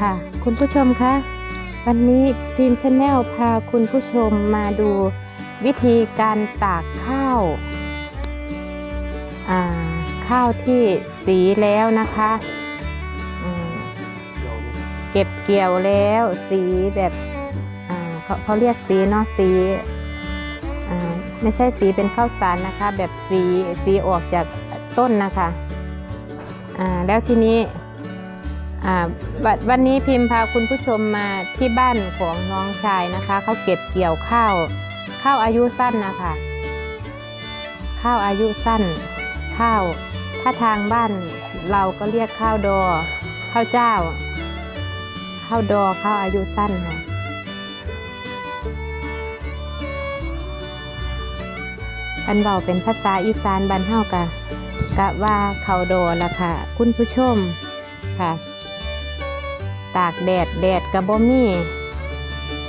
ค่ะ คุณผู้ชมคะวันนี้พิมพ์ชาแนลพาคุณผู้ชมมาดูวิธีการตากข้าวาข้าวที่สีแล้วนะคะเก็บเกี่ยวแล้วสีแบบเขาเขาเรียกสีเนาะสีไม่ใช่สีเป็นข้าวสารนะคะ แบบสีสีออกจากต้นนะคะแล้วทีนี้ วันนนี้พิมพ์พาคุณผู้ชมมาที่บ้านของน้องชายนะคะ เขาเก็บเกี่ยวข้าว ข้าวอายุสั้นนะคะ ข้าวอายุสั้น ข้าว ถ้าทางบ้านเราก็เรียกข้าวดอ ข้าวเจ้า ข้าวดอข้าวอายุสั้นค่ะอันเบาเป็นภาษาอีสานบ้านเฮากะกะว่าข้าวดอละค่ะ คุณผู้ชมค่ะ ตากแดดแดดกระบ่มี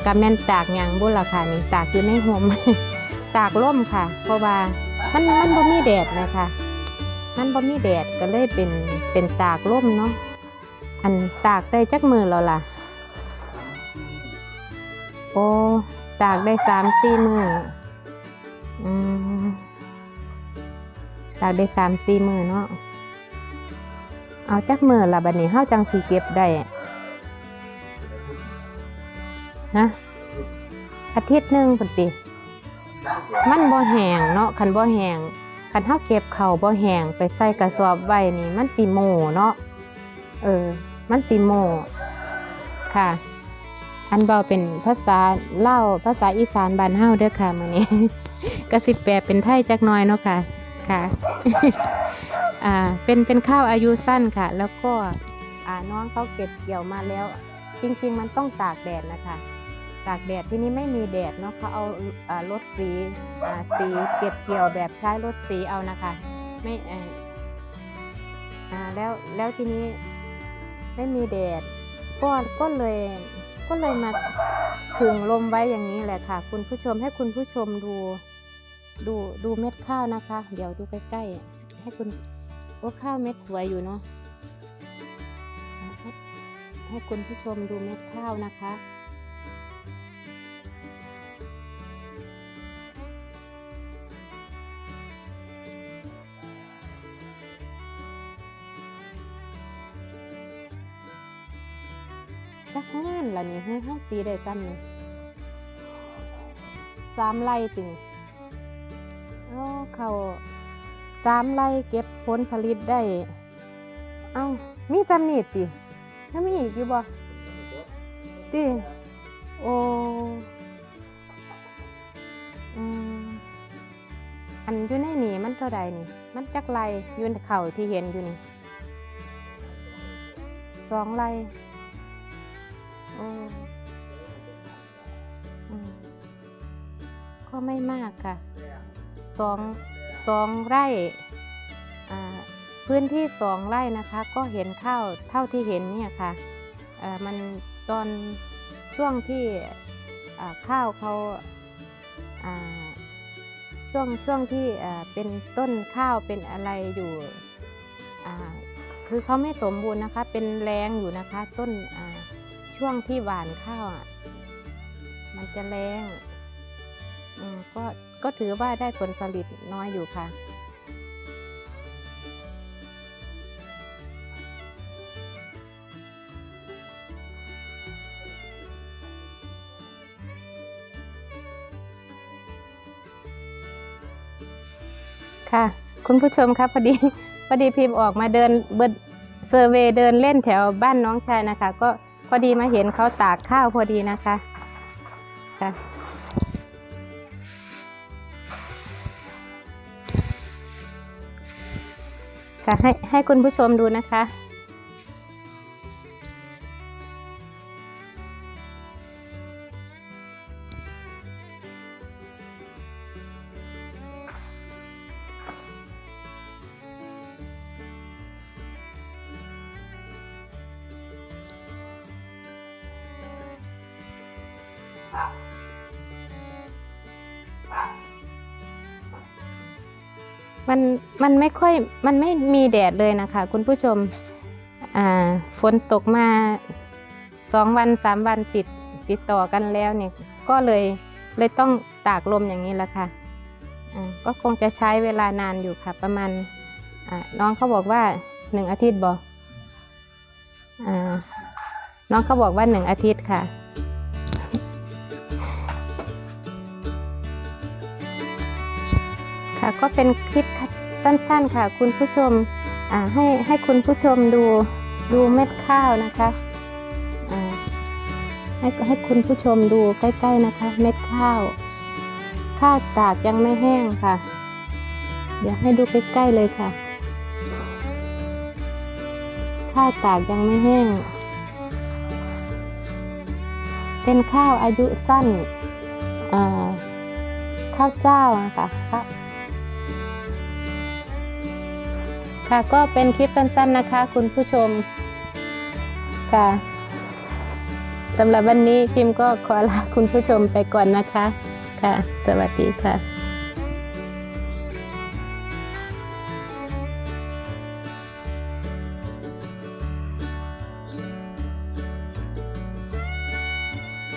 กระแม่นตากยังบุล่ะค่ะนี่ตากอยู่ในห่มตากร่มค่ะ เพราะว่ามันมันบ่มีแดดนะคะมันบ่มีแดดก็เลยเป็นเป็นตากร่มเนาะอันตากได้จักมือแล้วล่ะ โอ้ตากได้สามสี่มืออืมตากได้สามสี่มือเนาะเอาจักมือละบัดนี้เฮาจังสิเก็บได้ ฮะอาทิตย์หนึ่งพุ่นติมันบ่แห้งเนาะคันบ่แห้งคันเฮาเก็บข้าวบ่แห้งไปใส่กระสอบไว้นี่ มันสิโมเนาะเออ มันสิโมค่ะ อันเบาเป็นภาษาเล่าวภาษาอีสานบ้านเฮาเด้อค่ะมื้อนี้ก็สิแปลเป็นไทยจักหน่อยเนาะค่ะ ค่ะ อ่า เป็นเป็นข้าวอายุสั้นค่ะ แล้วก็ อ่าน้องเขาเก็บเกี่ยวมาแล้ว จริง ๆ มันต้องตากแดดนะคะ ตากแดดที่นี่ไม่มีแดดเนาะเขาเอารถสีสีเก็บเกี่ยวแบบใช้รถสีเอานะคะไม่แล้วแล้วทีนี้ไม่มีแดดก็ก็เลยก็เลยมาขึงลมไว้อย่างนี้แหละค่ะ คุณผู้ชมให้คุณผู้ชมดูดูดูเม็ดข้าวนะคะ เดี๋ยวดูใกล้ๆ ให้คุณโอ้ข้าวเม็ดสวยอยู่เนาะให้คุณผู้ชมดูเม็ดข้าวนะคะ จักงานละนี่ให้เฮาตีได้กันนี่สามไร่ติงโอ้เขาสามไร่เก็บผลผลิตได้ เอามีจำนี่ติถ้ามีอีกอยู่บ่ติโออืมอันอยู่ในนี่มันเท่าใดนี่ มันจักไรยู่ในเข่าที่เห็นอยู่นี่สองไร โอ้อืมก็ไม่มากค่ะสองสองไร่อ่าพื้นที่สองไร่นะคะ ก็เห็นข้าวเท่าที่เห็นเนี่ยค่ะอ่ามันตอนช่วงที่อ่าข้าวเขาอ่าช่วงช่วงที่อ่าเป็นต้นข้าวเป็นอะไรอยู่อ่าคือเขาไม่สมบูรณ์นะคะ เป็นแรงอยู่นะคะ ต้นอ่า ช่วงที่หวานข้าวอะ มันจะแรงอืมก็ก็ถือว่าได้ผลผลิตน้อยอยู่ค่ะค่ะ คุณผู้ชมครับพอดีพอดีพิมพ์ออกมาเดินเบิดเซอร์เวยเดินเล่นแถวบ้านน้องชายนะคะ ก็ อดีมาเห็นเขาตากข้าวพอดีนะคะค่ะค่ะให้ให้คุณผู้ชมดูนะคะ มันมันไม่ค่อยมันไม่มีแดดเลยนะคะ คุณผู้ชมอ่าฝนตกมาสองวันสามวันติดติดต่อกันแล้วเนี่ย ก็เลยเลยต้องตากลมอย่างนี้แหละค่ะอ่าก็คงจะใช้เวลานานอยู่ค่ะ ประมาณน้องเขาบอกว่าหนึ่งอาทิตย์บอ่าน้องเขาบอกว่าหนึ่งอาทิตย์ค่ะ ค่ะ ก็เป็นคลิปสั้นๆค่ะ คุณผู้ชมให้ให้คุณผู้ชมดูดูเม็ดข้าวนะคะให้ให้คุณผู้ชมดูใกล้ๆนะคะ เม็ดข้าว ข้าวตากยังไม่แห้งค่ะ เดี๋ยวให้ดูใกล้ๆเลยค่ะ ข้าวตากยังไม่แห้ง เป็นข้าวอายุสั้นข้าวเจ้านะคะ ค่ะก็เป็นคลิปสั้นๆนะคะ คุณผู้ชมค่ะสำหรับวันนี้พิมก็ขอลาคุณผู้ชมไปก่อนนะคะ ค่ะ สวัสดีค่ะ